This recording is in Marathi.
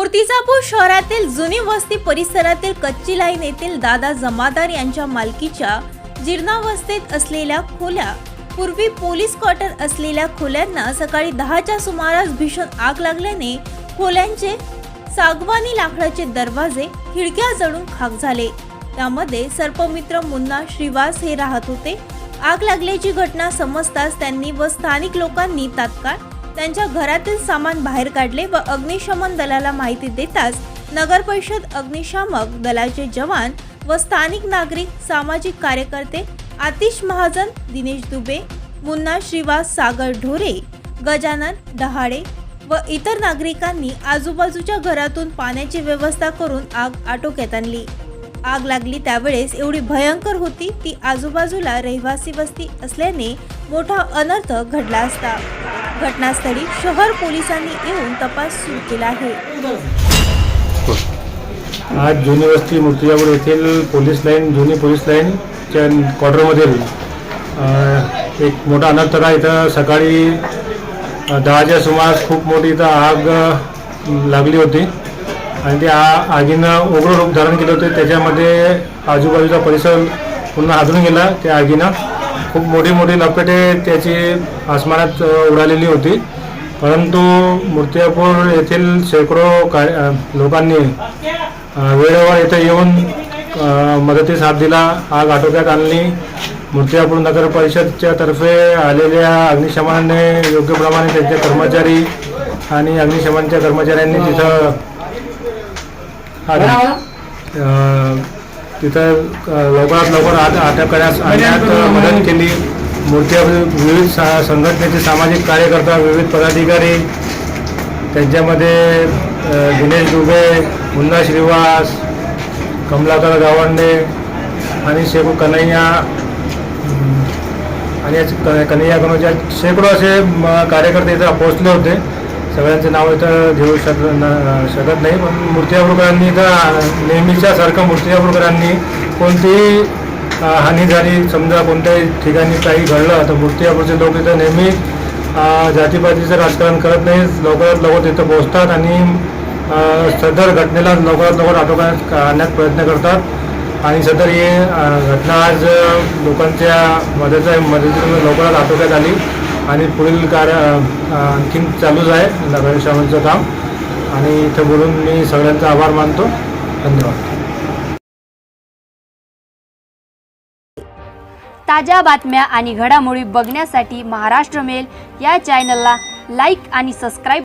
मूर्तिजापूर शहरातील जुनी वस्ती परिसरातील कच्ची लाईन येथील दादा जमादार यांच्या मालकीच्या जीर्णावस्थेत असलेल्या खोल्या पूर्वी पोलीस क्वार्टर असलेल्या खोल्यांना सकाळी दहाच्या सुमारास भीषण आग लागल्याने खोल्यांचे सागवानी लाकडाचे दरवाजे खिडक्या जळून खाक झाले. त्यामध्ये सर्पमित्र मुन्ना श्रीवास हे राहत होते. आग लागल्याची घटना समजताच त्यांनी व स्थानिक लोकांनी तात्काळ त्यांच्या घरातील सामान बाहेर काढले व अग्निशमन दलाला माहिती देताच नगर परिषद अग्निशामक दलाचे जवान व स्थानिक नागरिक सामाजिक कार्यकर्ते आतिश महाजन दिनेश दुबे मुन्ना श्रीवास सागर ढोरे गजानन डहाळे व इतर नागरिकांनी आजूबाजूच्या घरातून पाण्याची व्यवस्था करून आग आटोक्यात आणली. आग लागली त्यावेळेस एवढी भयंकर होती ती आजूबाजूला रहिवासी वस्ती असल्याने मोठा अनर्थ घडला असता. घटनास्थळी शहर पोलिसांनी येऊन तपास सुरू केला आहे. आज जुनी वस्ती मूर्तिजापूर येथील पोलीस लाईन जुनी पोलीस लाईनच्या क्वार्टरमधील एक मोठा अनर्थ इथं सकाळी दहाच्या सुमारास खूप मोठी इथं आग लागली होती. आणि ते आ- आगीनं उग्र रूप धारण केलं होते. त्याच्यामध्ये आजूबाजूचा परिसर पूर्ण हादरून गेला त्या आगीनं. खूप मोठी मोठी लपेटे त्याची आसमानात उडालेली होती. परंतु मूर्तिजापूर येथील शेकडो काय अ, लोकांनी वेळेवर इथे येऊन मदतीस हात दिला. आग आटोक्यात आणली. मूर्तिजापूर नगर परिषदच्या तर्फे आलेल्या अग्निशमनाने योग्य प्रमाणे त्यांचे कर्मचारी आणि अग्निशमनच्या कर्मचाऱ्यांनी तिथं तिथं लवकरात लवकर आग अटक करण्यास आणण्यात मदत केली. मूर्त्या विविध सा- संघटनेचे सामाजिक कार्यकर्ता विविध पदाधिकारी त्यांच्यामध्ये दिनेश दुबे मुन्ना श्रीवास कमलाकर गावंडे आणि शेखू कन्हैया. आणि क- कन्हैया कनोच्या शेकडो असे कार्यकर्ते इथं पोहोचले होते. सगळ्यांचे नाव इथं घेऊ शक न- शकत नाही पण मूर्तिजापूरकरांनी इथं नेहमीच्या सारखं मूर्तिजापूरकरांनी कोणतीही हानी झाली समजा कोणत्याही ठिकाणी काही घडलं तर मूर्तिजापूरचे लोक इथं नेहमी जातीपातीचं राजकारण करत नाही लवकरात लवकर तिथं पोहोचतात आणि सदर घटनेला लवकरात लवकर आटोक्यात आणण्यात प्रयत्न करतात. आणि सदर ही घटना आज लोकांच्या मदत मदतीने लवकरात आटोक्यात आली. आणि पुढील कार्य आणखीन चालूच आहे. नगरशामांचं काम. आणि इथं बोलून मी सगळ्यांचा आभार मानतो. धन्यवाद. ताज्या बातम्या आणि घडामोडी बघण्यासाठी महाराष्ट्र मेल या चॅनलला लाईक आणि सबस्क्राईब